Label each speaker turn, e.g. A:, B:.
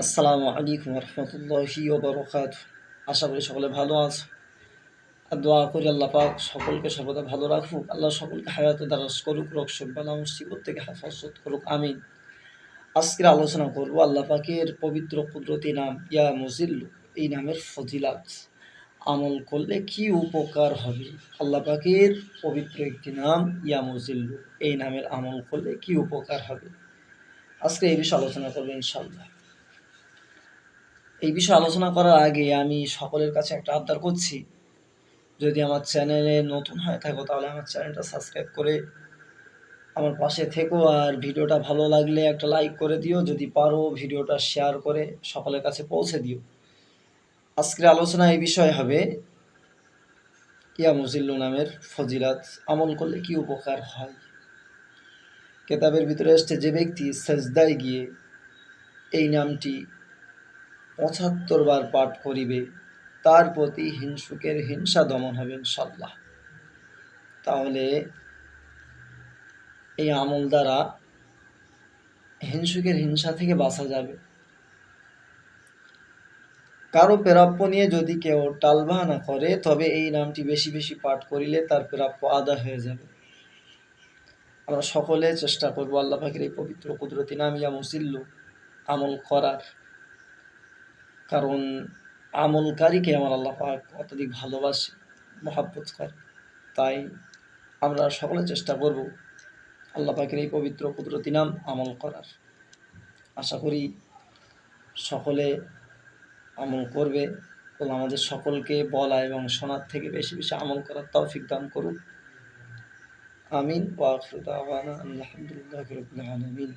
A: আসসালামু আলাইকুম রহমতুল্লাহি ওবরকাত আশা করি সকলে ভালো আছে। আর দোয়া করি আল্লাহ পাক সকলকে সর্বদা ভালো রাখুক। আল্লাহ সকলকে হায়াতে দারাজ করুক রক্ষক বালা মুসিবত থেকে হেফাজত করুক, আমিন। আজকের আলোচনা করব আল্লাহ পাকের পবিত্র কুদরতি নাম, ইয়া মুজিল্লু এই নামের ফজিলাত। আমল করলে কি উপকার হবে? আল্লাহ পাকের পবিত্র একটি নাম, ইয়া মুজিল্লু এই নামের আমল করলে কি উপকার হবে? আজকে এই বিষয়ে আলোচনা করব ইনশাল্লাহ এই বিষয়ে আলোচনা করার আগে আমি সকলের কাছে একটা আবদার করছি। যদি আমার চ্যানেলে নতুন হয়ে থাকো, তাহলে আমার চ্যানেলটা সাবস্ক্রাইব করে আমার পাশে থেকো। আর ভিডিওটা ভালো লাগলে একটা লাইক করে দিও। যদি পারো, ভিডিওটা শেয়ার করে সকলের কাছে পৌঁছে দিও। আজকের আলোচনা এই বিষয়ে হবে, ইয়া মুজিল্লু নামের ফজিলাত আমল করলে কি উপকার হয়? কেতাবের ভিতরে এসছে যে ব্যক্তি সেজদায় গিয়ে এই নামটি পঁচাত্তর বার পাঠ করিবে, তার প্রতি হিংসুকের হিংসা দমন হবে ইনশাল্লাহ তাহলে এই আমল দ্বারা হিংসুকের হিংসা থেকে বাঁচা যাবে। কারও প্রাপ্য নিয়ে যদি কেউ টালবাহানা করে, তবে এই নামটি বেশি বেশি পাঠ করিলে তার প্রাপ্য আদা হয়ে যাবে। আমরা সকলে চেষ্টা করব আল্লাহ পাখির এই পবিত্র কুদরতি নাম ইয়া মুসিল্লু আমল করার। কারণ আমলকারীকে আমার আল্লাহ পাক অত্যধিক ভালোবাসে, মহাব্বত করে। তাই আমরা সকলে চেষ্টা করব আল্লাহ পাকের এই পবিত্র কুদরতি নাম আমল করার। আশা করি সকলে আমল করবে এবং আমাদের সকলকে বলা এবং শোনার থেকে বেশি বেশি আমল করার তৌফিক দান করুক। আমিন। ওয়াখির দাওয়ানা আলহামদুলিল্লাহি আলামিন।